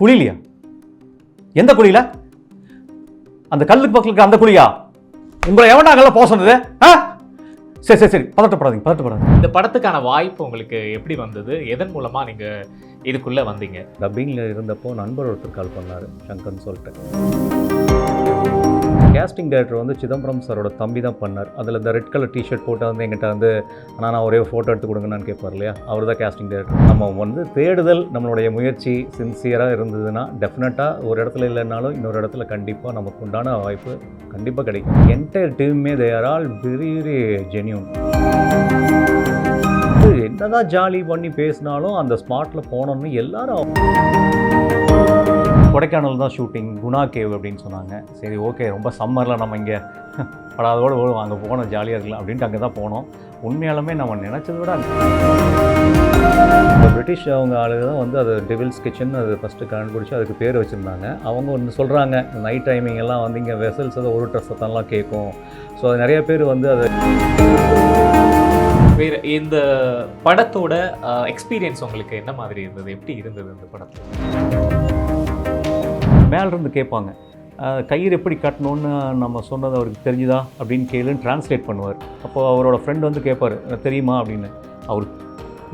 குழிலையா? எந்த குழியில? அந்த கல்லுக்கு பக்கத்துல இருக்க அந்த குழியா? உங்களை எவன்டா அங்கெல்லாம் போக சொன்னது? ஆ? சரி சரி சரி. பதட்டப்படாதீங்க பதட்டப்படாதீங்க. இந்த படத்துக்கான வாய்ப்பு உங்களுக்கு எப்படி வந்தது? எதன் மூலமா நீங்க இதுக்குள்ள வந்தீங்க? டப்பிங்கில் இருந்தப்போ நண்பர் ஒருத்தர் கால் பண்ணார் சங்கர்னு சொல்லிட்டு. கேஸ்டிங் டைரக்டர் வந்து சிதம்பரம் சாரோட தம்பி தான் பண்ணார். அதில் இந்த ரெட் கலர் டிஷர்ட் போட்டு வந்து எங்கிட்ட வந்து ஆனால் நான் ஒரே ஃபோட்டோ எடுத்து கொடுங்கன்னு கேட்பார் இல்லையா? அவர் தான் கேஸ்டிங் டைரக்டர் நம்ம வந்து தேடுதல் நம்மளுடைய முயற்சி சின்சியராக இருந்ததுன்னா டெஃபினட்டாக ஒரு இடத்துல இல்லைனாலும் இன்னொரு இடத்துல கண்டிப்பாக நமக்கு உண்டான வாய்ப்பு கண்டிப்பாக கிடைக்கும். Entire டீமுமே they're all very very genuine என்னதான் ஜாலி பண்ணி பேசினாலும் அந்த ஸ்பாட்டில் போனோம்னு எல்லாரும் கொடைக்கானல் தான் ஷூட்டிங் குணா கேவ் அப்படின்னு சொன்னாங்க. சரி ஓகே ரொம்ப சம்மரில் நம்ம இங்கே படாதோடு ஓடும் அங்கே போனோம் ஜாலியாக இருக்கலாம் அப்படின்ட்டு அங்கே தான் போனோம். உண்மையாலுமே நம்ம நினச்சதை விட இந்த பிரிட்டிஷ் அவங்க ஆளுங்க தான் வந்து அது டெவில்ஸ் கிச்சன் அது ஃபஸ்ட்டு கண்டுபிடிச்சி அதுக்கு பேர் வச்சுருந்தாங்க. அவங்க ஒன்று சொல்கிறாங்க நைட் டைமிங் எல்லாம் வந்து இங்கே வெசல்ஸ் அதை ஒரு சத்தம்லாம் கேட்கும் ஸோ அது நிறைய பேர் வந்து அதை வேறு இந்த படத்தோட எக்ஸ்பீரியன்ஸ் உங்களுக்கு என்ன மாதிரி இருந்தது? எப்படி இருந்தது இந்த படத்தில்? மேலேருந்து கேட்பாங்க கயிறு எப்படி கட்டணும்னு நம்ம சொன்னது அவருக்கு தெரிஞ்சுதா? அப்படின்னு கேளுன்னு டிரான்ஸ்லேட் பண்ணுவார். அப்போது அவரோட ஃப்ரெண்ட் வந்து கேட்பார் தெரியுமா? அப்படின்னு. அவர்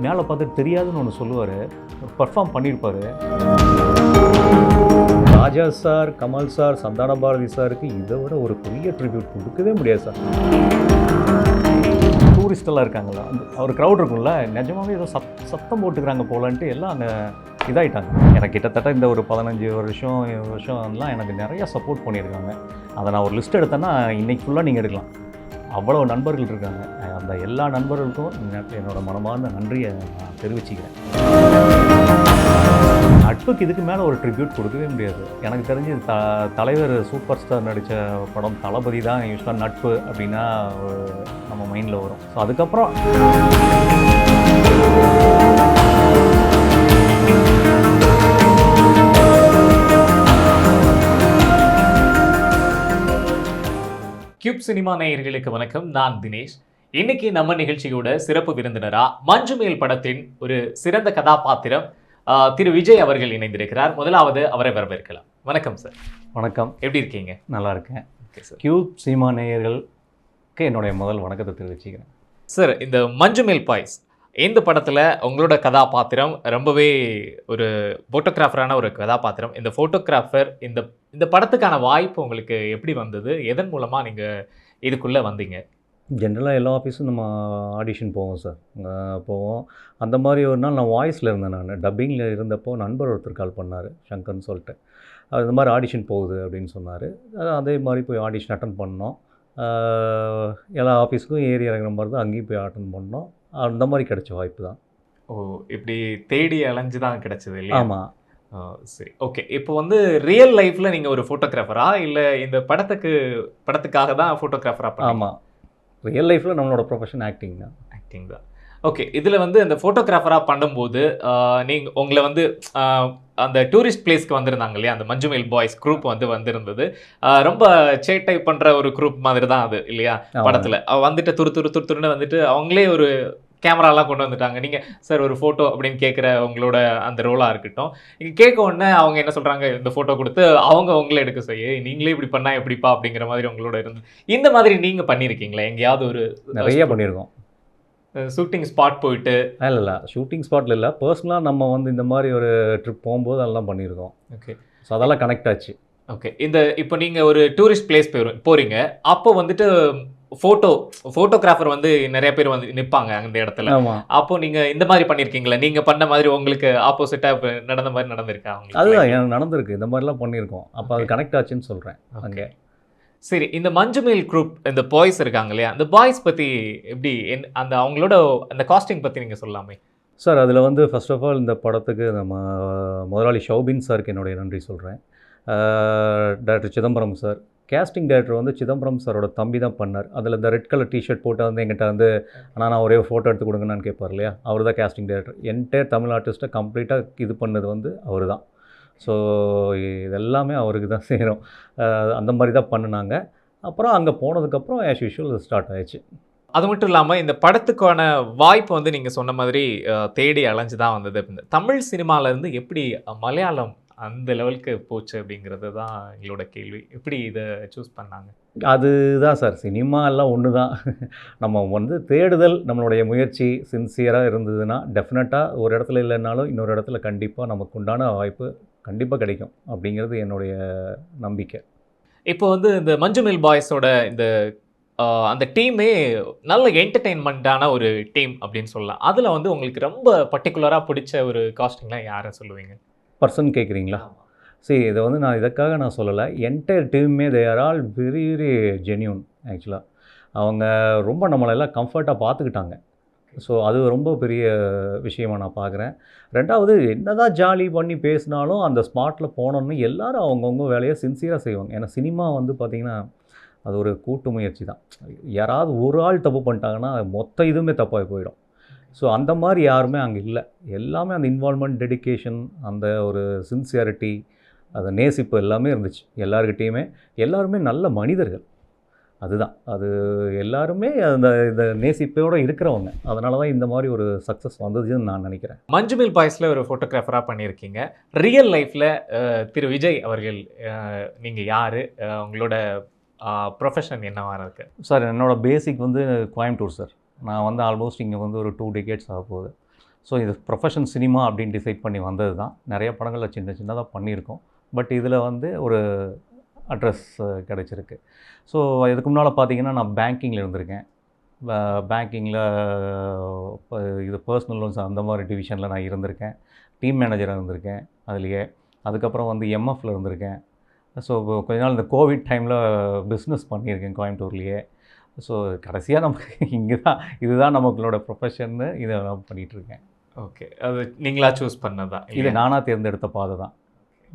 மேலே பார்த்துட்டு தெரியாதுன்னு ஒன்று சொல்லுவார். பர்ஃபார்ம் பண்ணியிருப்பார் ராஜா சார் கமல் சார் சந்தான பாரதி சாருக்கு இதை விட ஒரு பெரிய ட்ரிபியூட் கொடுக்கவே முடியாது சார். டூரிஸ்டெல்லாம் இருக்காங்களா? அவர் க்ரௌட் இருக்கும்ல நிஜமாவே ஏதோ சத் சத்தம் போட்டுக்கிறாங்க போலான்ட்டு எல்லாம் அங்கே இதாயிட்டாங்க. எனக்கு கிட்டத்தட்ட இந்த ஒரு பதினஞ்சு வருஷம் வருஷம்லாம் எனக்கு நிறைய சப்போர்ட் பண்ணியிருக்காங்க. அதை நான் ஒரு லிஸ்ட் எடுத்தேன்னா இன்னைக்கு ஃபுல்லாக நீங்கள் எடுக்கலாம். அவ்வளோ நண்பர்கள் இருக்காங்க. அந்த எல்லா நண்பர்களுக்கும் என்னோடய என்னோட மனமார்ந்த நன்றியை நான் தெரிவிச்சுக்கிறேன். நட்புக்கு இதுக்கு மேலே ஒரு ட்ரிபியூட் கொடுக்கவே முடியாது. எனக்கு தெரிஞ்சு த தலைவர் சூப்பர் ஸ்டார் நடித்த படம் தளபதி தான் யூஸ்வலாக நட்பு அப்படின்னா நம்ம மைண்டில் வரும். ஸோ அதுக்கப்புறம் கியூப் சினிமா நேயர்களுக்கு வணக்கம். நான் தினேஷ். இன்னைக்கு நம்ம நிகழ்ச்சியோட சிறப்பு விருந்தினரா மஞ்சுமேல் படத்தின் ஒரு சிறந்த கதாபாத்திரம் திரு விஜய் அவர்கள் இணைந்திருக்கிறார். முதலாவது அவரை வரவேற்கலாம். வணக்கம் சார் வணக்கம். எப்படி இருக்கீங்க? நல்லா இருக்கேன். ஓகே சார் கியூப் சினிமா நேயர்களுக்கு என்னுடைய முதல் வணக்கத்தை தெரிவிச்சுக்கிறேன். சார் இந்த மஞ்சுமேல் பாய்ஸ் இந்த படத்தில் உங்களோட கதாபாத்திரம் ரொம்பவே ஒரு ஃபோட்டோகிராஃபரான ஒரு கதாபாத்திரம். இந்த ஃபோட்டோகிராஃபர் இந்த இந்த படத்துக்கான வாய்ப்பு உங்களுக்கு எப்படி வந்தது? எதன் மூலமாக நீங்கள் இதுக்குள்ளே வந்தீங்க? ஜென்ரலாக எல்லா ஆஃபீஸும் நம்ம ஆடிஷன் போவோம் சார் போவோம். அந்த மாதிரி ஒரு நாள் நான் வாய்ஸில் இருந்தேன் நான். டப்பிங்கில் இருந்தப்போ நண்பர் ஒருத்தர் கால் பண்ணார் சங்கர்னு சொல்லிட்டு. அது இந்த மாதிரி ஆடிஷன் போகுது அப்படின்னு சொன்னார். அதே மாதிரி போய் ஆடிஷன் அட்டன் பண்ணோம். எல்லா ஆஃபீஸுக்கும் ஏறி இறங்குற மாதிரி தான் அங்கேயும் போய் அட்டன் பண்ணோம். அந்த மாதிரி கிடைச்ச வாய்ப்பு தான் ஓ இப்படி தேடி அலைஞ்சு தான் கிடைச்சது இல்லையா? ஆமாம் சரி. ஓகே. இப்போ வந்து ரியல் லைஃப்ல நீங்க ஒரு ஃபோட்டோகிராஃபரா இல்ல இந்த படத்துக்கு படத்துக்காக தான் ஃபோட்டோகிராஃபரா ஆமாம் ரியல் லைஃப்பில் நம்மளோட ப்ரொஃபஷன் ஆக்டிங் தான். ஆக்டிங் தான். ஓகே இதுல வந்து அந்த ஃபோட்டோகிராஃபரா பண்ணும்போது ஆ, நீங்க உங்களை வந்து அந்த டூரிஸ்ட் பிளேஸ்க்கு வந்திருந்தாங்க இல்லையா? அந்த மஞ்சுமேல் பாய்ஸ் குரூப் வந்து வந்திருந்தது. ரொம்ப சேட்டை பண்ற ஒரு குரூப் மாதிரி தான் அது இல்லையா. படத்துல. வந்துட்டு துரு துரு துரு துருன்னு வந்துட்டு அவங்களே ஒரு கேமராலாம் கொண்டு வந்துட்டாங்க. நீங்க சார் ஒரு ஃபோட்டோ அப்படின்னு கேட்குற உங்களோட அந்த ரோலாக இருக்கட்டும். இங்கே கேட்க உடனே அவங்க என்ன சொல்றாங்க? இந்த ஃபோட்டோ கொடுத்து அவங்க உங்களே எடுக்க செய்ய. நீங்களே இப்படி பண்ணா எப்படிப்பா? அப்படிங்கிற மாதிரி உங்களோட இருந்து இந்த மாதிரி நீங்க பண்ணியிருக்கீங்களா எங்கேயாவது ஒரு நிறைய பண்ணியிருக்கோம் ஷூட்டிங் ஸ்பாட் போயிட்டு. இல்லை இல்லை ஷூட்டிங் ஸ்பாட்டில் இல்லை பர்சனலாக நம்ம வந்து இந்த மாதிரி ஒரு ட்ரிப் போகும்போது அதெல்லாம் பண்ணியிருக்கோம். ஓகே ஸோ அதெல்லாம் கனெக்ட் ஆச்சு. ஓகே இந்த இப்போ நீங்க ஒரு டூரிஸ்ட் பிளேஸ் போயிரு போறீங்க. அப்போ வந்துட்டு ஃபோட்டோ ஃபோட்டோகிராஃபர் வந்து நிறைய பேர் வந்து நிற்பாங்க அந்த இடத்துல. அப்போ நீங்க இந்த மாதிரி பண்ணியிருக்கீங்களா? நீங்க பண்ண மாதிரி உங்களுக்கு ஆப்போசிட்டா நடந்த மாதிரி நடந்திருக்கா? அதுதான் எனக்கு நடந்திருக்கு. இந்த மாதிரிலாம் பண்ணியிருக்கோம். அப்போ அது கனெக்ட் ஆச்சுன்னு சொல்கிறேன் அங்கே. சரி இந்த மஞ்சுமேல் குரூப் இந்த பாய்ஸ் இருக்காங்க இல்லையா? அந்த பாய்ஸ் பற்றி எப்படி என்- அந்த அவங்களோட அந்த காஸ்டிங் பற்றி நீங்கள் சொல்லலாமே. சார் அதில் வந்து ஃபர்ஸ்ட் ஆஃப் ஆல் இந்த படத்துக்கு நம்ம முதலாளி ஷௌபின் சாருக்கு என்னுடைய நன்றி சொல்கிறேன் director Chidambaram sir casting director வந்து சிதம்பரம் சாரோட தம்பி தான் பண்ணார். அதில் இந்த ரெட் கலர் டிஷர்ட் போட்டு வந்து எங்கிட்ட வந்து ஆனால் நான் ஒரே ஃபோட்டோ எடுத்து கொடுங்கன்னு கேட்பார் இல்லையா? அவர் தான் கேஸ்டிங் டேரக்டர் என்டையர் தமிழ் ஆர்டிஸ்ட்டை கம்ப்ளீட்டாக இது பண்ணது வந்து அவர் தான். ஸோ இதெல்லாமே அவருக்கு தான் சேரும். அஹ் அந்த மாதிரி தான் பண்ணினாங்க. அப்புறம் அங்கே போனதுக்கப்புறம் ஆஸ் யூஷுவல் ஸ்டார்ட் ஆயிடுச்சு. அது மட்டும் இல்லாம இந்த படத்துக்கான வாய்ப்பு வந்து நீங்க சொன்ன மாதிரி தேடி அலைஞ்சு தான் வந்தது. அப்படின்னு. தமிழ் சினிமால இருந்து எப்படி மலையாளம் அந்த லெவலுக்கு போச்சு அப்படிங்கிறது தான் எங்களோட கேள்வி. எப்படி இதை சூஸ் பண்ணாங்க? அதுதான் சார். சினிமா எல்லாம் ஒன்று தான். நம்ம வந்து தேடுதல் நம்மளுடைய முயற்சி சின்சியராக இருந்ததுன்னா டெஃபினட்டாக ஒரு இடத்துல இல்லைன்னாலும் இன்னொரு இடத்துல கண்டிப்பாக நமக்கு உண்டான வாய்ப்பு கண்டிப்பாக கிடைக்கும் அப்படிங்கிறது என்னுடைய நம்பிக்கை. இப்போ வந்து இந்த மஞ்சுமெல் பாய்ஸோட இந்த அந்த டீமே நல்ல என்டர்டெயின்மெண்ட்டான ஒரு டீம் அப்படின்னு சொல்லலாம். அதில் வந்து உங்களுக்கு ரொம்ப பர்டிகுலராக பிடிச்ச ஒரு காஸ்டிங்லாம் யாரை சொல்லுவீங்க? பர்சன் கேட்குறீங்களா சரி இதை வந்து நான் இதற்காக நான் சொல்லலை. என்டையர் டீமே they are all very very genuine ஆக்சுவலாக அவங்க ரொம்ப நம்மளெல்லாம் கம்ஃபர்ட்டாக பார்த்துக்கிட்டாங்க. ஸோ அது ரொம்ப பெரிய விஷயமா நான் பார்க்குறேன் ரெண்டாவது என்னதான் ஜாலி பண்ணி பேசினாலும் அந்த ஸ்பாட்டில் போனோன்னு எல்லாரும் அவங்கவுங்க வேலையை சின்சியராக செய்வாங்க. ஏன்னா சினிமா வந்து பார்த்திங்கன்னா அது ஒரு கூட்டு முயற்சி தான். யாராவது ஒரு ஆள் தப்பு பண்ணிட்டாங்கன்னா மொத்த இதுவுமே தப்பாகி போயிடும். ஸோ அந்த மாதிரி யாருமே அங்கே இல்லை. எல்லாமே அந்த இன்வால்மெண்ட் டெடிகேஷன் அந்த ஒரு சின்சியாரிட்டி அந்த நேசிப்பு எல்லாமே இருந்துச்சு. எல்லாருக்கிட்டேயுமே எல்லாருமே நல்ல மனிதர்கள். அதுதான். அது எல்லாருமே அந்த இந்த நேசிப்போடு இருக்கிறவங்க. அதனால தான் இந்த மாதிரி ஒரு சக்ஸஸ் வந்ததுன்னு நான் நினைக்கிறேன். மஞ்சுமெல் பாய்ஸில் ஒரு ஃபோட்டோகிராஃபராக பண்ணியிருக்கீங்க. ரியல் லைஃப்பில் திரு விஜய் அவர்கள் நீங்கள் யார்? உங்களோட ப்ரொஃபஷன் என்னவா இருக்கு? சார் என்னோடய பேசிக் வந்து கோயம்புத்தூர் சார். நான் வந்து ஆல்மோஸ்ட் இங்கே வந்து ஒரு டூ டிகேட்ஸ் ஆக போகுது. ஸோ இது ப்ரொஃபஷன் சினிமா அப்படின்னு டிசைட் பண்ணி வந்தது தான் நிறைய படங்களில் சின்ன சின்னதாக பண்ணியிருக்கோம். பட் இதில் வந்து ஒரு அட்ரஸ் கிடச்சிருக்கு. ஸோ இதுக்கு முன்னால் பார்த்தீங்கன்னா நான் பேங்கிங்கில் இருந்திருக்கேன். பேங்கிங்கில் இது பர்சனல் லோன்ஸ் அந்த மாதிரி டிவிஷனில் நான் இருந்திருக்கேன். டீம் மேனேஜராக இருந்திருக்கேன் அதுலேயே. அதுக்கப்புறம் வந்து எம்எஃப்ல இருந்திருக்கேன். ஸோ கொஞ்ச நாள் இந்த கோவிட் டைமில் பிஸ்னஸ் பண்ணியிருக்கேன் கோயம்புத்தூர்லேயே. ஸோ கடைசியாக நமக்கு இங்கே தான் இதுதான் நமக்களோட ப்ரொஃபஷன்னு இதை நான் பண்ணிகிட்ருக்கேன் ஓகே அது நீங்களா சூஸ் பண்ணதா? இது நானாக தேர்ந்தெடுத்த பாதை தான்.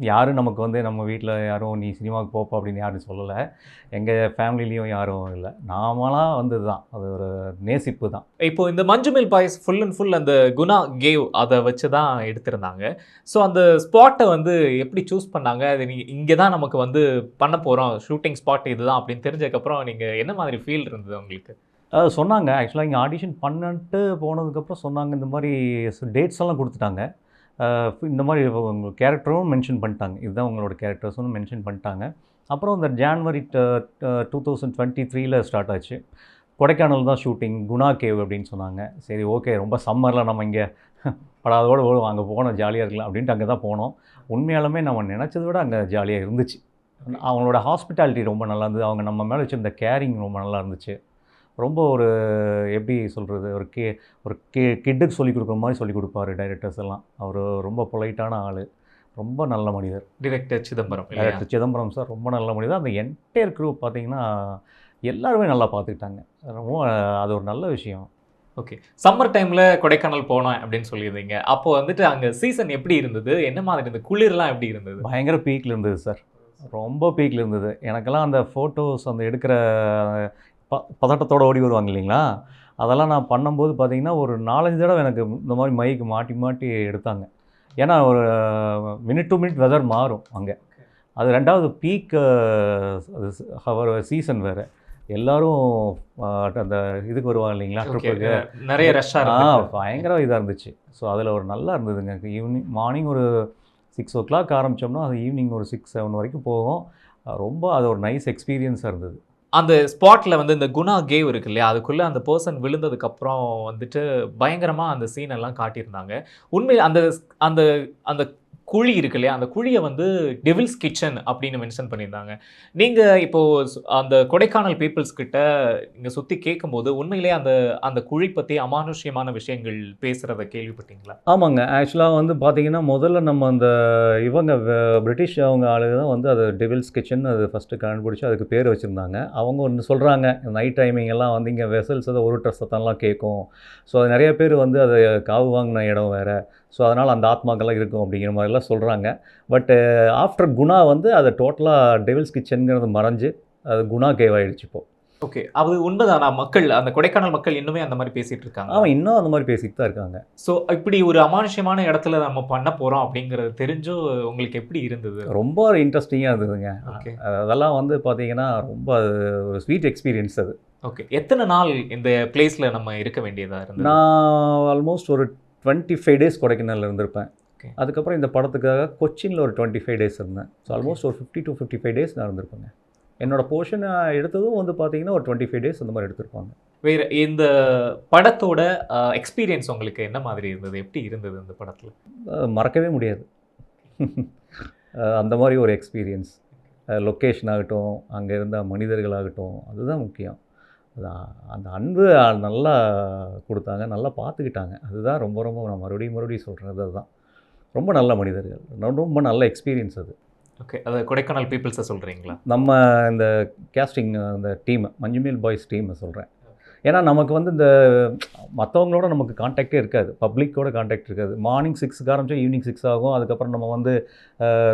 யாரும் நமக்கு வந்து நம்ம வீட்டில் யாரும் நீ சினிமாவுக்கு போப்பா அப்படின்னு யாரும் சொல்லலை. எங்கள் ஃபேமிலிலையும் யாரும் இல்லை. நாமளாக வந்தது தான் அது ஒரு நேசிப்பு தான் இப்போ இந்த Manjummel boys full and full அந்த குணா கேவ் அதை வச்சு தான் எடுத்திருந்தாங்க. ஸோ அந்த ஸ்பாட்டை வந்து எப்படி சூஸ் பண்ணாங்க? அது நீங்கள் இங்கே தான் நமக்கு வந்து பண்ண போகிறோம் ஷூட்டிங் ஸ்பாட் இதுதான் அப்படின்னு தெரிஞ்சதுக்கப்புறம் நீங்கள் என்ன மாதிரி ஃபீல் இருந்தது உங்களுக்கு? அது சொன்னாங்க. ஆக்சுவலாக இங்கே ஆடிஷன் பண்ணிட்டு போனதுக்கப்புறம் சொன்னாங்க. இந்த மாதிரி டேட்ஸ் எல்லாம் கொடுத்துட்டாங்க. இந்த மாதிரி உங்கள் கேரக்டரும் மென்ஷன் பண்ணிட்டாங்க. இதுதான் உங்களோட கேரக்டர்ஸ்னு மென்ஷன் பண்ணிட்டாங்க. அப்புறம் இந்த ஜான்வரி டூ தௌசண்ட் டுவெண்ட்டி த்ரீல ஸ்டார்ட் ஆச்சு. கொடைக்கானல் தான் ஷூட்டிங் குணா கேவ் அப்படின்னு சொன்னாங்க. சரி ஓகே ரொம்ப சம்மரில் நம்ம இங்கே படாதோடு ஓடும் அங்கே போனோம் ஜாலியாக இருக்கலாம் அப்படின்ட்டு அங்கே தான் போனோம். உண்மையாலுமே நம்ம நினச்சதை விட அங்கே ஜாலியாக இருந்துச்சு. அவங்களோட ஹாஸ்பிட்டாலிட்டி ரொம்ப நல்லா இருந்தது. அவங்க நம்ம மேலே வச்சிருந்த கேரிங் ரொம்ப நல்லா இருந்துச்சு. ரொம்ப ஒரு எப்படி சொல்கிறது ஒரு கே ஒரு கே கிட்டுக்கு சொல்லிக் கொடுக்குற மாதிரி சொல்லிக் கொடுப்பாரு டைரக்டர்ஸ் எல்லாம். அவர் ரொம்ப பொலைட்டான ஆள். ரொம்ப நல்ல மனிதர். Director Chidambaram director Chidambaram sir ரொம்ப நல்ல மனிதர். அந்த என்டையர் குரூப் பார்த்தீங்கன்னா எல்லாருமே நல்லா பார்த்துக்கிட்டாங்க. ரொம்ப அது ஒரு நல்ல விஷயம். ஓகே சம்மர் டைமில் கொடைக்கானல் போனோம் அப்படின்னு சொல்லியிருந்தீங்க. அப்போ வந்துட்டு அங்கே சீசன் எப்படி இருந்தது? என்ன மாதிரி இருந்தது? குளிர்லாம் எப்படி இருந்தது? பயங்கர பீக்கில் இருந்தது சார் ரொம்ப பீக்கில் இருந்தது. எனக்கெல்லாம் அந்த ஃபோட்டோஸ் அந்த எடுக்கிற ப பதட்டத்தோடு ஓடி வருவாங்க இல்லைங்களா? அதெல்லாம் நான் பண்ணும்போது பார்த்தீங்கன்னா ஒரு நாலஞ்சு தடவை எனக்கு இந்த மாதிரி மைக்கு மாட்டி மாட்டி எடுத்தாங்க. ஏன்னா ஒரு மினிட் டு மினிட் வெதர் மாறும் அங்கே. அது ரெண்டாவது பீக் ஹவர் சீசன் வேறு. எல்லாரும் அந்த இதுக்கு வருவாங்க இல்லைங்களா ட்ரிப்புக்கு நிறைய ரஷ்ஷாக ஆ பயங்கர இதாக இருந்துச்சு. ஸோ அதில் ஒரு நல்லா இருந்ததுங்க. ஈவினிங் மார்னிங் ஒரு சிக்ஸ் ஓ கிளாக் ஆரம்பித்தோம்னா அது ஈவினிங் ஒரு சிக்ஸ் செவன் வரைக்கும் போகும். ரொம்ப அது ஒரு நைஸ் எக்ஸ்பீரியன்ஸாக இருந்தது. அந்த ஸ்பாட்டில் வந்து இந்த குணா கேவ் இருக்கு இல்லையா? அதுக்குள்ளே அந்த பர்சன் விழுந்ததுக்கப்புறம் வந்துட்டு பயங்கரமாக அந்த சீன் எல்லாம் காட்டியிருந்தாங்க. உண்மையில் அந்த அந்த அந்த குழி இருக்கு இல்லையா? அந்த குழியை வந்து டெவில்ஸ் கிச்சன் அப்படின்னு மென்ஷன் பண்ணியிருந்தாங்க. நீங்கள் இப்போது அந்த கொடைக்கானல் பீப்புள்ஸ் கிட்ட நீங்கள் சுற்றி கேட்கும்போது உண்மையிலேயே அந்த அந்த குழி பற்றி அமானுஷ்யமான விஷயங்கள் பேசுகிறத கேள்விப்பட்டீங்களா? ஆமாங்க. ஆக்சுவலாக வந்து பார்த்தீங்கன்னா முதல்ல நம்ம அந்த இவங்க வ- பிரிட்டிஷ் அவங்க ஆளுங்க தான் வந்து அது டெவில்ஸ் கிச்சன் அது ஃபஸ்ட்டு கண்டுபிடிச்சி அதுக்கு பேர் வச்சுருந்தாங்க. அவங்க ஒன்று சொல்கிறாங்க நைட் டைமிங் எல்லாம் வந்து இங்கே வெசல்ஸ் அதை ஒரு சத்தம்லாம் கேட்கும் ஸோ அது நிறைய பேர் வந்து அதை காவு வாங்கின இடம் வேறு. ஸோ அதனால் அந்த ஆத்மாக்கெல்லாம் இருக்கும் அப்படிங்கிற மாதிரிலாம் சொல்கிறாங்க பட்டு ஆஃப்டர் குணா வந்து அது டோட்டலாக டெவில்ஸ் கிச்சனுங்கிறது மறைஞ்சு அது குணா கேவ் ஆயிடுச்சு இப்போ. ஓகே அது உண்மைதானா? மக்கள் அந்த கொடைக்கானல் மக்கள் இன்னுமே அந்த மாதிரி பேசிட்டு இருக்காங்க. அவன் இன்னும் அந்த மாதிரி பேசிட்டு தான் இருக்காங்க. ஸோ இப்படி ஒரு அமானுஷ்யமான இடத்துல நம்ம பண்ண போறோம் அப்படிங்கிறது தெரிஞ்சும் உங்களுக்கு எப்படி இருந்தது? ரொம்ப இன்ட்ரெஸ்டிங்காக இருந்ததுங்க. அதெல்லாம் வந்து பார்த்தீங்கன்னா ரொம்ப ஒரு ஸ்வீட் எக்ஸ்பீரியன்ஸ் அது. ஓகே எத்தனை நாள் இந்த பிளேஸ்ல நம்ம இருக்க வேண்டியதா இருந்தது? நான் ஆல்மோஸ்ட் ஒரு டுவெண்ட்டி ஃபைவ் டேஸ் கொடைக்கானல்ல இருந்திருப்பேன். அதுக்கப்புறம் இந்த படத்துக்காக கொச்சினில் ஒரு டுவெண்ட்டி ஃபைவ் டேஸ் இருந்தேன் ஸோ ஆல்மோஸ்ட் ஒரு fifty to fifty five days நான் இருந்திருப்பேங்க. என்னோட போர்ஷன் எடுத்ததும் வந்து பார்த்தீங்கன்னா ஒரு டுவெண்ட்டி ஃபைவ் டேஸ் அந்த மாதிரி எடுத்திருப்பாங்க. வேற இந்த படத்தோட எக்ஸ்பீரியன்ஸ் உங்களுக்கு என்ன மாதிரி இருந்தது? எப்படி இருந்தது இந்த படத்துல? மறக்கவே முடியாது. அந்த மாதிரி ஒரு எக்ஸ்பீரியன்ஸ் லொக்கேஷன் ஆகட்டும் அங்கே இருந்த மனிதர்களாகட்டும் அதுதான் முக்கியம். அந்த அன்பு நல்லா கொடுத்தாங்க நல்லா பார்த்துக்கிட்டாங்க. அதுதான் ரொம்ப ரொம்ப நான் மறுபடியும் மறுபடியும் சொல்கிறது அதுதான். ரொம்ப நல்ல மனிதர்கள். ரொம்ப- நல்ல எக்ஸ்பீரியன்ஸ் அது. ஓகே அது கொடைக்கானல் பீப்புள்ஸை சொல்றீங்களா? நம்ம இந்த கேஸ்டிங் அந்த டீம் மஞ்சுமேல் பாய்ஸ் டீமை சொல்கிறேன் ஏன்னா நமக்கு வந்து இந்த மற்றவங்களோட நமக்கு காண்டாக்டே இருக்காது. பப்ளிக்கோட காண்டாக்ட் இருக்காது. மார்னிங் சிக்ஸ்க்கு ஆரம்பிச்சா ஈவினிங் சிக்ஸ் ஆகும். அதுக்கப்புறம் நம்ம வந்து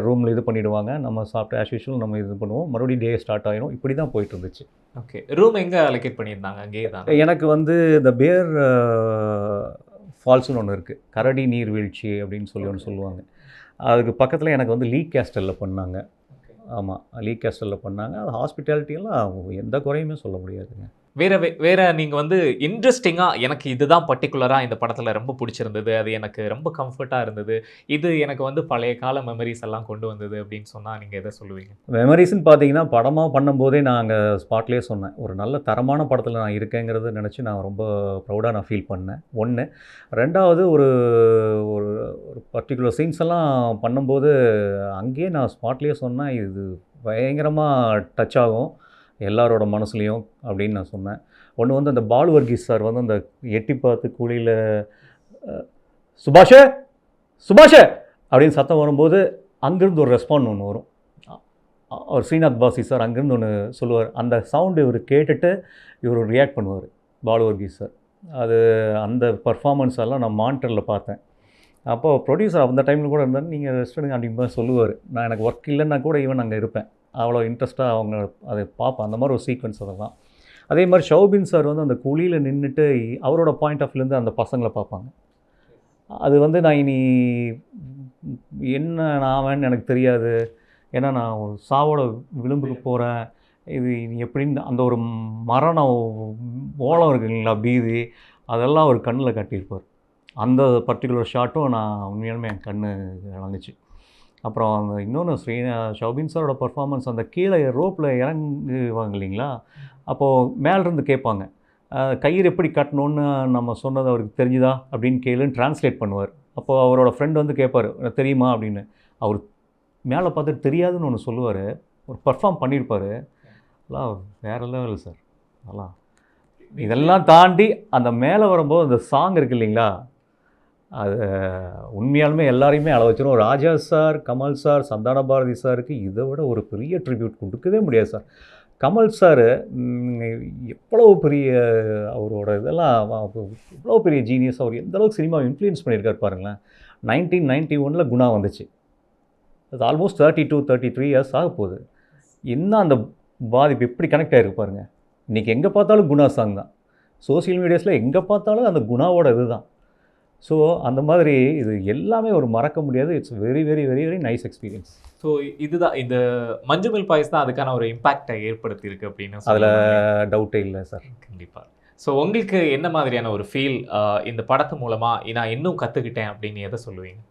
ரூமில் இது பண்ணிவிடுவாங்க நம்ம சாப்பிட்டு ஆஸ் யூஷுவல் நம்ம இது பண்ணுவோம். மறுபடியும் டே ஸ்டார்ட் ஆயிரும். இப்படி தான் போயிட்டு இருந்துச்சு. ஓகே ரூம் எங்க அலோகேட் பண்ணியிருந்தாங்க? அங்கேயே தான். எனக்கு வந்து இந்த பேர் ஃபால்ஸ்னு ஒன்று இருக்குது கரடி நீர்வீழ்ச்சி அப்படின்னு சொல்லி ஒன்று சொல்லுவாங்க. அதுக்கு பக்கத்தில் எனக்கு வந்து லீக் கேஸ்டலில் பண்ணாங்க. ஆமாம் லீக் கேஸ்டலில் பண்ணாங்க. அது ஹாஸ்பிட்டாலிட்டியெல்லாம் எந்த குறையுமே சொல்ல முடியாதுங்க. வேற வே- வேற நீங்க வந்து இன்ட்ரெஸ்டிங்கா எனக்கு இதுதான் பர்டிகுலரா இந்த படத்துல ரொம்ப பிடிச்சிருந்தது. அது எனக்கு ரொம்ப கம்ஃபர்ட்டா இருந்தது. இது எனக்கு வந்து பழைய கால மெமரிஸ் எல்லாம் கொண்டு வந்தது அப்படின்னு சொன்னா நீங்க எதை சொல்லுவீங்க? மெமரிஸ்னு பார்த்தீங்கன்னா படமாக பண்ணும்போதே நான் அங்கே ஸ்பாட்லேயே சொன்னேன். ஒரு நல்ல தரமான படத்தில் நான் இருக்கேங்கிறத நினச்சி நான் ரொம்ப ப்ரௌடாக நான் ஃபீல் பண்ணேன். ஒன்று ரெண்டாவது ஒரு ஒரு ஒரு பர்டிகுலர் சீன்ஸ் எல்லாம் பண்ணும்போது அங்கேயே நான் ஸ்பாட்லேயே சொன்னேன் இது பயங்கரமாக டச் ஆகும். எல்லாரோட மனசுலையும் அப்படின்னு நான் சொன்னேன். ஒன்று வந்து அந்த பால் வர்கீஸ் சார் வந்து அந்த எட்டி பார்த்து கூலியில் சுபாஷே சுபாஷே! அப்படின்னு சத்தம் வரும்போது அங்கேருந்து ஒரு ரெஸ்பாண்ட் ஒன்று வரும். அவர் ஸ்ரீநாத் பாசி சார் அங்கேருந்து ஒன்று சொல்லுவார். அந்த சவுண்டு இவர் கேட்டுட்டு இவர் ரியாக்ட் பண்ணுவார் பாலுவர்கீஸ் சார். அது அந்த பர்ஃபார்மன்ஸ் எல்லாம் நான் மானிட்டரில் பார்த்தேன். அப்போது ப்ரொடியூசர் அந்த டைமில் கூட இருந்தாலும் நீங்கள் ரெஸ்ட் எடுங்க அப்படிங்கிற சொல்லுவார். நான் எனக்கு ஒர்க் இல்லைன்னா கூட ஈவன் அங்கே இருப்பேன். அவ்வளோ இன்ட்ரெஸ்ட்டாக அவங்க அதை பார்ப்பேன் அந்த மாதிரி ஒரு சீக்வன்ஸ் அதெல்லாம். அதே மாதிரி ஷௌபின் சார் வந்து அந்த குழியில் நின்றுட்டு அவரோட பாயிண்ட் ஆஃப் வியூலேருந்து அந்த பசங்களை பார்ப்பாங்க. அது வந்து நான் இனி என்ன நான் எனக்கு தெரியாது. ஏன்னா நான் ஒரு சாவோட விளிம்புக்கு போகிறேன் இது இனி எப்படின்னு அந்த ஒரு மரணம் ஓலம் இருக்குங்களா பீதி. அதெல்லாம் அவர் கண்ணில் கட்டியிருப்பார். அந்த பர்டிகுலர் ஷாட்டும் நான் உண்மையாலுமே என் கண்ணு இழந்துச்சு அப்புறம் அந்த இன்னொன்று ஸ்ரீ ஷௌபின் சாரோட பர்ஃபார்மன்ஸ் அந்த கீழே ரோப்பில் இறங்குவாங்க இல்லைங்களா? அப்போது மேலேருந்து கேட்பாங்க கயிறு எப்படி கட்டணும்னு நம்ம சொன்னது அவருக்கு தெரிஞ்சுதா? அப்படின்னு கேளுன்னு டிரான்ஸ்லேட் பண்ணுவார். அப்போது அவரோட ஃப்ரெண்ட் வந்து கேட்பார் தெரியுமா? அப்படின்னு. அவர் மேலே பார்த்துட்டு தெரியாதுன்னு ஒன்று சொல்லுவார். ஒரு பர்ஃபார்ம் பண்ணியிருப்பார் எல்லாம் வேறு லெவல் சார் அதெல்லாம் இதெல்லாம் தாண்டி அந்த மேலே வரும்போது அந்த சாங் இருக்கு இல்லைங்களா? அது உண்மையாலுமே எல்லாரையுமே அளவு வச்சிடும் ராஜா சார் கமல் சார் சந்தான பாரதி சாருக்கு இதை விட ஒரு பெரிய ட்ரிபியூட் கொடுக்கவே முடியாது சார். கமல் சார் எவ்வளோ பெரிய அவரோட இதெல்லாம் எவ்வளோ பெரிய ஜீனியஸ் அவர் எந்த அளவுக்கு சினிமா இன்ஃப்ளூயன்ஸ் பண்ணியிருக்கார் பாருங்களேன். நைன்டீன் நைன்ட்டி ஒனில் குணா வந்துச்சு. அது almost thirty two thirty three years ஆக போகுது. இன்னும் அந்த பாதிப்பு எப்படி கனெக்ட் ஆகிருக்கு பாருங்க. இன்றைக்கி எங்கே பார்த்தாலும் குணா சாங் தான். சோஷியல் மீடியாஸில் எங்கே பார்த்தாலும் அந்த குணாவோட இதுதான். ஸோ அந்த மாதிரி இது எல்லாமே ஒரு மறக்க முடியாது. It's very very very very nice experience so இதுதான் இந்த மஞ்சுமில் பாய்ஸ் தான் அதுக்கான ஒரு இம்பாக்டை ஏற்படுத்தி இருக்கு அப்படின்னு அதில். டவுட்டே இல்லை சார் கண்டிப்பா. ஸோ உங்களுக்கு என்ன மாதிரியான ஒரு ஃபீல் இந்த படத்து மூலமா நான் இன்னும் கத்துக்கிட்டேன் அப்படின்னு எதை சொல்லுவீங்க?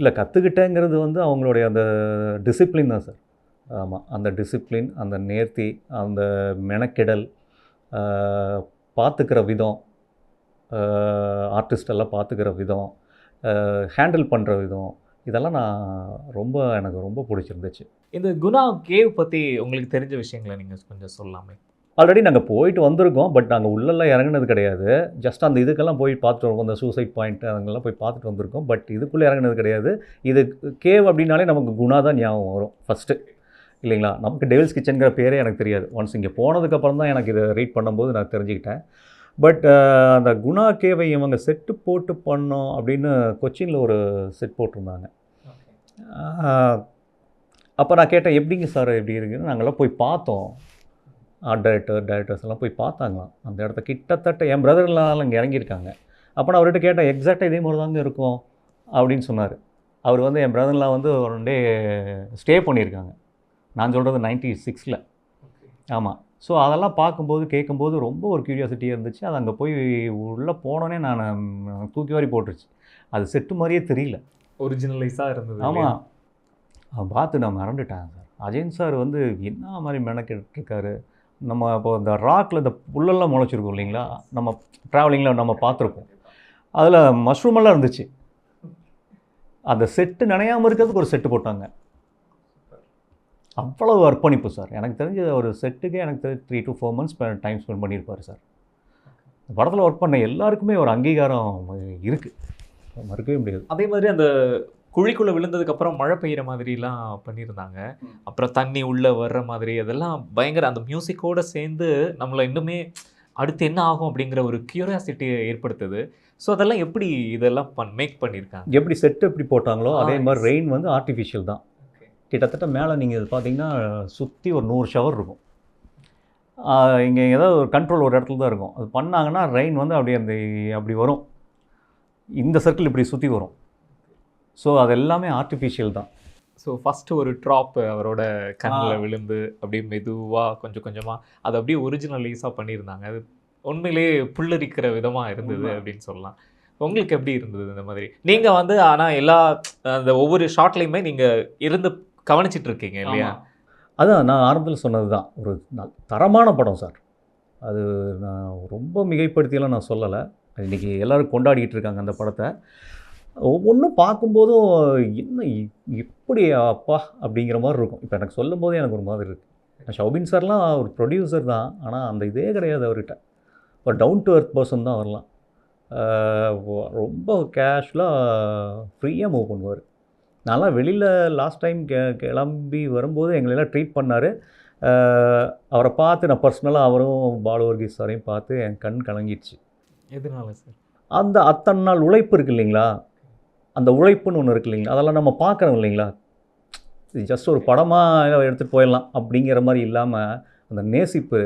இல்லை கற்றுக்கிட்டேங்கிறது வந்து அவங்களுடைய அந்த டிசிப்ளின் தான் சார் ஆமாம் அந்த டிசிப்ளின் அந்த நேர்த்தி அந்த மெனக்கெடல் பார்த்துக்கிற விதம் ஆர்டிஸ்ட் எல்லாம் பார்த்துக்கிற விதம் ஹேண்டில் பண்ணுற விதம் இதெல்லாம் நான் ரொம்ப எனக்கு ரொம்ப பிடிச்சிருந்துச்சு. இந்த குணா கேவ் பத்தி உங்களுக்கு தெரிஞ்ச விஷயங்களை நீங்க கொஞ்சம் சொல்லலாமே. ஆல்ரெடி நாங்கள் போயிட்டு வந்திருக்கோம் பட் நாங்கள் உள்ளெல்லாம் இறங்குனது கிடையாது. ஜஸ்ட் அந்த இதுக்கெல்லாம் போய் பார்த்துட்டு வருவோம் அந்த சூசைட் பாயிண்ட் அங்கெல்லாம் போய் பார்த்துட்டு வந்திருக்கோம் பட் இதுக்குள்ளே இறங்குனது கிடையாது. இது கேவ் அப்படின்னாலே நமக்கு குணா தான் ஞாபகம் வரும் ஃபஸ்ட்டு இல்லைங்களா? நமக்கு டெவில்ஸ் கிச்சனுங்கிற பேரே எனக்கு தெரியாது. ஒன்ஸ் இங்கே போனதுக்கப்புறம் தான் எனக்கு இதை ரீட் பண்ணும்போது நான் தெரிஞ்சுக்கிட்டேன். பட் அந்த குணா கேவை இவங்க செட்டு போட்டு பண்ணோம் அப்படின்னு கொச்சினில் ஒரு செட் போட்டிருந்தாங்க. அப்போ நான் கேட்டேன் எப்படிங்க சார் எப்படி இருக்குன்னு? நாங்கள்லாம் போய் பார்த்தோம். ஆர்ட் டைரக்டர் டைரக்டர்ஸ் எல்லாம் போய் பார்த்தாங்களாம். அந்த இடத்த கிட்டத்தட்ட என் பிரதர்லாம் இங்கே இறங்கியிருக்காங்க. அப்போ நான் அவர்கிட்ட கேட்டேன் எக்ஸாக்டாக இதே மாதிரி தாங்க இருக்கும் அப்படின்னு சொன்னார். அவர் வந்து என் பிரதர்லாம் வந்து ஒன் டே ஸ்டே பண்ணியிருக்காங்க. நான் சொல்கிறது நைன்ட்டி சிக்ஸில் ஆமாம் ஸோ அதெல்லாம் பார்க்கும்போது கேட்கும்போது ரொம்ப ஒரு க்யூரியாசிட்டியாக இருந்துச்சு. அது அங்கே போய் உள்ளே போனோன்னே நான் தூக்கி வாரி போட்டுருச்சு. அது செட்டு மாதிரியே தெரியல. ஒரிஜினலைஸா இருந்தது ஆமாம் பார்த்து நான் மறந்துட்டேன் சார். அஜயன் சார் வந்து என்ன மாதிரி மெனக்கெட்டு இருக்காரு நம்ம இப்போ இந்த ராக்கில் இந்த புல்லெல்லாம் முளைச்சிருக்கும் இல்லைங்களா? நம்ம ட்ராவலிங்கில் நம்ம பார்த்துருப்போம். அதில் மஷ்ரூம் எல்லாம் இருந்துச்சு. அந்த செட்டு நனையாமல் இருக்கிறதுக்கு ஒரு செட்டு போட்டாங்க. அவ்வளவு அர்ப்பணிப்பு சார். எனக்கு தெரிஞ்ச ஒரு செட்டுக்கே எனக்கு தெரிஞ்சு three to four months time spend பண்ணியிருப்பார் சார். படத்தில் ஒர்க் பண்ண எல்லாருக்குமே ஒரு அங்கீகாரம் இருக்குது மறுக்கவே முடியாது. அதே மாதிரி அந்த குழிக்குள்ள விழுந்ததுக்கு அப்புறம் மழை பெய்யுற மாதிரிலாம் பண்ணியிருந்தாங்க. அப்புறம் தண்ணி உள்ள வர்ற மாதிரி அதெல்லாம் பயங்கர அந்த மியூசிக்கோட சேர்ந்து நம்மளை இன்னுமே அடுத்து என்ன ஆகும் அப்படிங்கிற ஒரு கியூரியாசிட்டியை ஏற்படுத்துது. ஸோ அதெல்லாம் எப்படி இதெல்லாம் பண் மேக் பண்ணியிருக்காங்க? எப்படி செட்டு எப்படி போட்டாங்களோ அதே மாதிரி. ரெயின் வந்து ஆர்டிஃபிஷியல் தான். கிட்டத்தட்ட மேலே நீங்கள் பார்த்தீங்கன்னா சுற்றி ஒரு நூறு ஷவர் இருக்கும். இங்கே ஏதாவது ஒரு கண்ட்ரோல் ஒரு இடத்துல தான் இருக்கும். அது பண்ணாங்கன்னா ரெயின் வந்து அப்படியே அந்த அப்படி வரும். இந்த சர்க்கிள் இப்படி சுற்றி வரும். ஸோ அது எல்லாமே ஆர்டிஃபிஷியல் தான். ஸோ ஃபஸ்ட்டு ஒரு ட்ராப் அவரோட கண்ணில் விழுந்து அப்படியே மெதுவாக கொஞ்சம் கொஞ்சமாக அது அப்படியே ஒரிஜினலைஸாக பண்ணியிருந்தாங்க. அது உண்மையிலேயே புல்லரிக்கிற விதமாக இருந்தது. அப்படின்னு சொல்லலாம். உங்களுக்கு எப்படி இருந்தது இந்த மாதிரி? நீங்கள் வந்து ஆனால் எல்லா அந்த ஒவ்வொரு ஷார்ட்லையுமே நீங்கள் இருந்து கவனிச்சிட்டு இருக்கீங்க இல்லையா அதான் நான் ஆரம்பத்தில் சொன்னது தான் ஒரு நல்- தரமான படம் சார். அது நான் ரொம்ப மிகைப்படுத்தியெல்லாம் நான் சொல்லலை. இன்றைக்கி எல்லோரும் கொண்டாடிக்கிட்டு இருக்காங்க அந்த படத்தை. ஒவ்வொன்றும் பார்க்கும்போதும் என்ன இ- இப்படி அப்பா? அப்படிங்கிற மாதிரி இருக்கும். இப்போ எனக்கு சொல்லும் போதே எனக்கு ஒரு மாதிரி இருக்குது ஷௌபின் சார்லாம் ஒரு ப்ரொடியூசர் தான். ஆனால் அந்த இதே கிடையாது அவர்கிட்ட. ஒரு டவுன் டு எர்த் பர்சன் தான் வரலாம். ரொம்ப கேஷுவலாக ஃப்ரீயாக மூவ் பண்ணுவார். நான்லாம் வெளியில் லாஸ்ட் டைம் கெ கிளம்பி வரும்போது எங்களெல்லாம் ட்ரீட் பண்ணார். அவரை பார்த்து நான் பர்சனலாக அவரும் பாலு வர்கீஸ் சாரையும் பார்த்து என் கண் கலங்கிடுச்சு. எதனால சார்? அந்த அத்தனை நாள் உழைப்பு இருக்கு இல்லைங்களா? அந்த உழைப்புன்னு ஒன்று இருக்கு இல்லைங்களா? அதெல்லாம் நம்ம பார்க்குறோம் இல்லைங்களா? இது ஜஸ்ட் ஒரு படமாக எடுத்துகிட்டு போயிடலாம் அப்படிங்கிற மாதிரி இல்லாமல் அந்த நேசிப்பு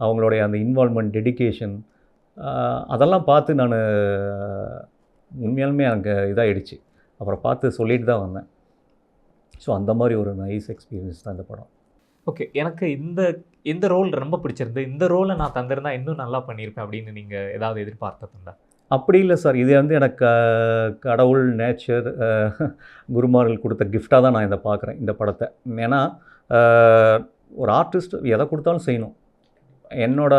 அவங்களுடைய அந்த இன்வால்மெண்ட் டெடிகேஷன் அதெல்லாம் பார்த்து நான் உண்மையாலுமே எனக்கு இதாகிடுச்சு அப்புறம் பார்த்து சொல்லிட்டு தான் வந்தேன். ஸோ அந்த மாதிரி ஒரு நைஸ் எக்ஸ்பீரியன்ஸ் தான் இந்த படம். ஓகே எனக்கு இந்த இந்த ரோல் ரொம்ப பிடிச்சிருந்து இந்த ரோலை நான் தந்திருந்தா இன்னும் நல்லா பண்ணியிருப்பேன் அப்படின்னு நீங்கள் ஏதாவது எதிர்பார்த்ததுண்டா அப்படி இல்லை சார் இது வந்து எனக்கு கடவுள் நேச்சர் குருமார்கள் கொடுத்த கிஃப்டாக தான் நான் இதை பார்க்குறேன் இந்த படத்தை. ஏன்னா ஒரு ஆர்டிஸ்ட் எதை கொடுத்தாலும் செய்யணும். என்னோட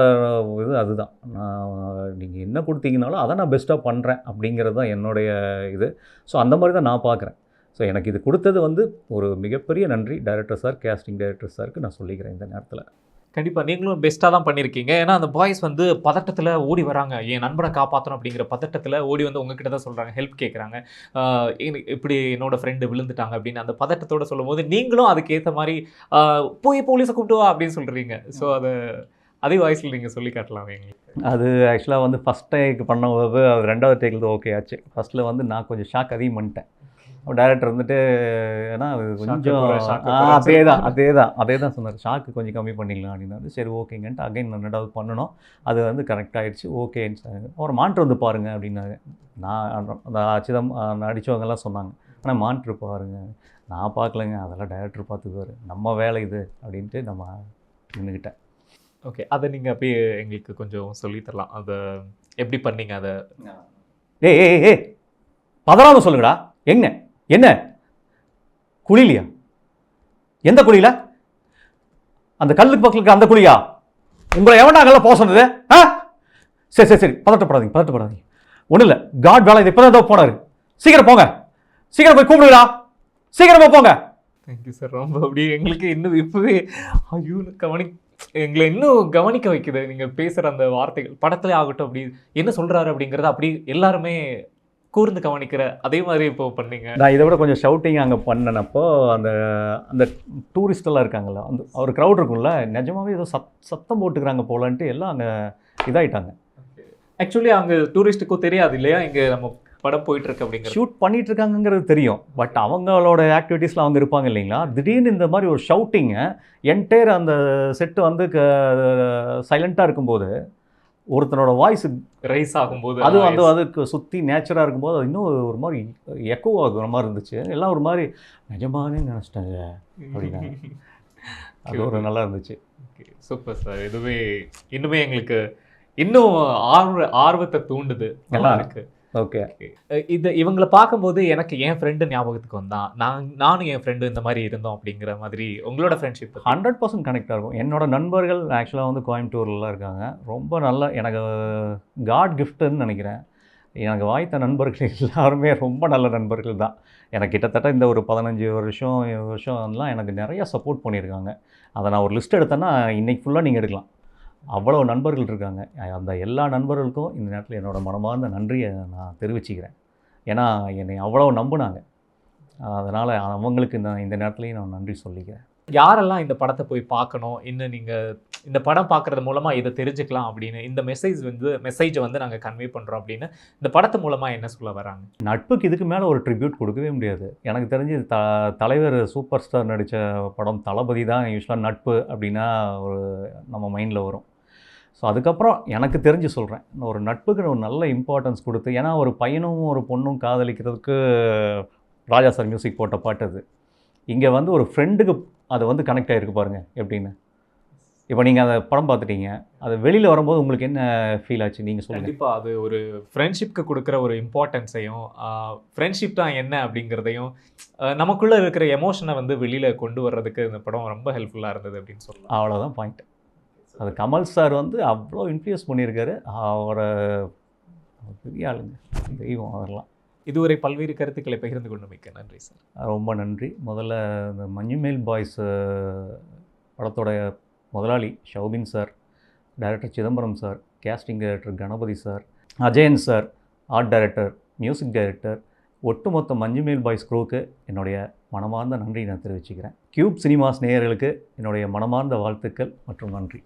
இது அதுதான். நான் நீங்கள் என்ன கொடுத்தீங்கனாலும் அதை நான் பெஸ்ட்டாக பண்ணுறேன் அப்படிங்கிறது தான் என்னுடைய இது. ஸோ அந்த மாதிரி தான் நான் பார்க்குறேன். ஸோ எனக்கு இது கொடுத்தது வந்து ஒரு மிகப்பெரிய நன்றி. டைரக்டர் சார் கேஸ்டிங் டைரக்டர் சாருக்கு நான் சொல்லிக்கிறேன் இந்த நேரத்தில். கண்டிப்பாக நீங்களும் பெஸ்ட்டாக தான் பண்ணியிருக்கீங்க. ஏன்னா அந்த பாய்ஸ் வந்து பதட்டத்தில் ஓடி வராங்க. என் நண்பனை காப்பாற்றணும் அப்படிங்கிற பதட்டத்தில் ஓடி வந்து உங்ககிட்ட தான் சொல்கிறாங்க ஹெல்ப் கேட்குறாங்க இப்படி என்னோட ஃப்ரெண்டு விழுந்துட்டாங்க அப்படின்னு அந்த பதட்டத்தோட சொல்லும்போது நீங்களும் அதுக்கேற்ற மாதிரி போய் போலீஸை கூப்பிட்டு வா அப்படின்னு சொல்கிறீங்க ஸோ அதை அதே வாய்ஸில் நீங்கள் சொல்லி காட்டலாம் எங்களுக்கு. அது ஆக்சுவலாக வந்து ஃபஸ்ட் டேக் பண்ணும்போது அது ரெண்டாவது டேக்கில் ஓகே ஆச்சு. ஃபஸ்ட்டில் வந்து நான் கொஞ்சம் ஷாக் அதிகம் பண்ணிட்டேன். டேரக்டர் வந்துட்டு ஏன்னா அது கொஞ்சம் அதே தான் அதே தான் அதே தான் சொன்னார். ஷாக்கு கொஞ்சம் கம்மி பண்ணிக்கலாம் அப்படின்னாரு சரி ஓகேங்கன்ட்டு அகைன் நான் ரெண்டாவது பண்ணணும்? அது வந்து கரெக்ட் ஆகிடுச்சு ஓகேன்னு சொன்னாங்க ஒரு மானிட்டர் வந்து பாருங்க அப்படின்னாரு. நான் அந்த சிதம் நடித்தவங்கெல்லாம் சொன்னாங்க. ஆனால் மானிட்டர் பாருங்க. நான் பார்க்கலங்க. அதெல்லாம் டைரக்டர் பார்த்துக்குவார். நம்ம வேலை இது அப்படின்ட்டு நம்ம நின்றுக்கிட்டேன் ஓகே அதை நீங்கள் அப்படியே எங்களுக்கு கொஞ்சம் சொல்லி தரலாம். அதை எப்படி பண்ணீங்க அதை? ஏய் ஏய் ஏய் பதறாம சொல்லுங்கடா. எங்க? என்ன? குழிலையா? எந்த குழியில? அந்த கல்லுக்கு பக்கத்துல இருக்க அந்த குழியா? உங்களை எவன்டா அங்கெல்லாம் போக சொன்னது? ஆ? சரி சரி சரி பதட்டப்படாதீங்க பதட்டப்படாதீங்க. ஒன்றும் இல்லை காட் வேலை இது இப்போ தான் போனாரு. சீக்கிரம் போங்க. சீக்கிரம் போய் கூப்பிடுடா சீக்கிரமா போங்க. தேங்க்யூ சார் ரொம்ப அப்படியே எங்களுக்கு இன்னும் இப்போவே ஐயோ கவனி எங்களை இன்னும் கவனிக்க வைக்குது நீங்கள் பேசுகிற அந்த வார்த்தைகள். படத்துல ஆகட்டும் அப்படி என்ன சொல்கிறாரு அப்படிங்கிறத அப்படி எல்லாருமே கூர்ந்து கவனிக்கிற அதே மாதிரி இப்போ பண்ணீங்க. நான் இதை விட கொஞ்சம் ஷவுட்டிங் அங்கே பண்ணினப்போ அந்த அந்த டூரிஸ்ட் எல்லாம் இருக்காங்கல்ல அந்த ஒரு க்ரௌட் இருக்கும்ல நிஜமாவே ஏதோ சத் சத்தம் போட்டுக்கிறாங்க போலன்ட்டு எல்லாம் அங்கே இதாயிட்டாங்க. ஆக்சுவலி அங்கே டூரிஸ்ட்டுக்கும் தெரியாது இல்லையா? இங்கே நம்ம படம் போயிட்டு இருக்கு அப்படிங்கிறது. ஷூட் பண்ணிட்டு இருக்காங்கங்கிறது தெரியும். பட் அவங்களோட ஆக்டிவிட்டீஸில் அவங்க இருப்பாங்க இல்லைங்களா? திடீர்னு இந்த மாதிரி ஒரு ஷவுட்டிங்கு என்டையர் அந்த செட்டு வந்து சைலண்ட்டாக இருக்கும்போது ஒருத்தனோட வாய்ஸ் ரைஸ் ஆகும்போது அது வந்து அதுக்கு சுற்றி நேச்சராக இருக்கும்போது அது இன்னும் ஒரு மாதிரி எக்கோ ஆகுற மாதிரி இருந்துச்சு. எல்லாம் ஒரு மாதிரி நிஜமானே நினச்சிட்டாங்க அப்படின்னாங்க. அது ஒரு நல்லா இருந்துச்சு. சூப்பர் சார் இதுவே இன்னுமே எங்களுக்கு இன்னும் ஆர்வ ஆர்வத்தை தூண்டுது. நல்லா ஆமா. ஓகே இது இவங்களை பார்க்கும்போது எனக்கு என் ஃப்ரெண்டு ஞாபகத்துக்கு வந்தான் நான் நானும் என் ஃப்ரெண்டு இந்த மாதிரி இருந்தோம் அப்படிங்கிற மாதிரி உங்களோட ஃப்ரெண்ட்ஷிப் ஹண்ட்ரட் பர்சன்ட் கனெக்ட் ஆகும் என்னோட நண்பர்கள் ஆக்சுவலாக வந்து கோயம்புத்தூர்லாம் இருக்காங்க. ரொம்ப நல்ல எனக்கு காட் கிஃப்ட்டுன்னு நினைக்கிறேன். எனக்கு வாய்த்த நண்பர்கள் எல்லாருமே ரொம்ப நல்ல நண்பர்கள் தான். எனக்கு கிட்டத்தட்ட இந்த ஒரு பதினஞ்சு வருஷம் வருஷம்லாம் எனக்கு நிறைய சப்போர்ட் பண்ணியிருக்காங்க. அதை நான் ஒரு லிஸ்ட் எடுத்தேன்னா இன்னைக்கு ஃபுல்லாக நீங்கள் எடுக்கலாம். அவ்வளோ நண்பர்கள் இருக்காங்க. அந்த எல்லா நண்பர்களுக்கும் இந்த நேரத்தில் என்னோட மனமார்ந்த நன்றியை நான் தெரிவிச்சுக்கிறேன். ஏன்னா என்னை அவ்வளோ நம்பினாங்க. அதனால் அவங்களுக்கு இந்த இந்த நேரத்துலையும் நான் நன்றி சொல்லிக்கிறேன். யாரெல்லாம் இந்த படத்தை போய் பார்க்கணும்? இன்னும் நீங்கள் இந்த படம் பார்க்கறது மூலமாக இதை தெரிஞ்சுக்கலாம் அப்படின்னு இந்த மெசேஜ் வந்து மெசேஜை வந்து நாங்கள் கன்வே பண்ணுறோம் அப்படின்னு இந்த படத்து மூலமாக என்ன சொல்ல வராங்க? நட்புக்கு இதுக்கு மேலே ஒரு ட்ரிபியூட் கொடுக்கவே முடியாது. எனக்கு தெரிஞ்சு த தலைவர் சூப்பர் ஸ்டார் நடித்த படம் தளபதி தான் யூஸ்வலாக நட்பு அப்படின்னா ஒரு நம்ம மைண்டில் வரும். ஸோ அதுக்கப்புறம் எனக்கு தெரிஞ்சு சொல்கிறேன் ஒரு நட்புக்கு ஒரு நல்ல இம்பார்ட்டன்ஸ் கொடுத்து ஏன்னா ஒரு பையனும் ஒரு பொண்ணும் காதலிக்கிறதுக்கு ராஜா சார் மியூசிக் போட்ட பாட்டு அது. இங்கே வந்து ஒரு ஃப்ரெண்டுக்கு அது வந்து கனெக்ட் ஆகிருக்கு பாருங்கள் எப்படின்னு. இப்போ நீங்கள் அந்த படம் பார்த்துட்டீங்க அது வெளியில் வரும்போது உங்களுக்கு என்ன ஃபீல் ஆச்சு? நீங்கள் சொல்லுங்கள் கண்டிப்பா அது ஒரு ஃப்ரெண்ட்ஷிப்க்கு கொடுக்குற ஒரு இம்பார்ட்டன்ஸையும் ஃப்ரெண்ட்ஷிப் தான் என்ன அப்படிங்கிறதையும் நமக்குள்ள இருக்கிற எமோஷனை வந்து வெளியில கொண்டு வர்றதுக்கு இந்த படம் ரொம்ப ஹெல்ப்ஃபுல்லா இருந்தது அப்படின்னு சொல்லலாம். அவ்வளோதான் பாயிண்ட் அது கமல் சார் வந்து அவ்வளோ இன்ஃப்ளூயன்ஸ் பண்ணியிருக்காரு. அவர் பெரிய ஆளுங்க. தெய்வம் அதெல்லாம். இதுவரை பல்வேறு கருத்துக்களை பகிர்ந்து கொண்டு மிக்க நன்றி சார். ரொம்ப நன்றி. முதல்ல இந்த மஞ்சுமேல் பாய்ஸ் படத்தோட முதலாளி Soubin sir director Chidambaram sir casting director Ganapathi sir Ajayan sir art director music director ஒட்டுமொத்த மஞ்சுமேல் பாய்ஸ் குரூவுக்கு என்னுடைய மனமார்ந்த நன்றி நான் தெரிவிச்சுக்கிறேன். கியூப் சினிமாஸ் நேயர்களுக்கு என்னுடைய மனமார்ந்த வாழ்த்துக்கள் மற்றும் நன்றி.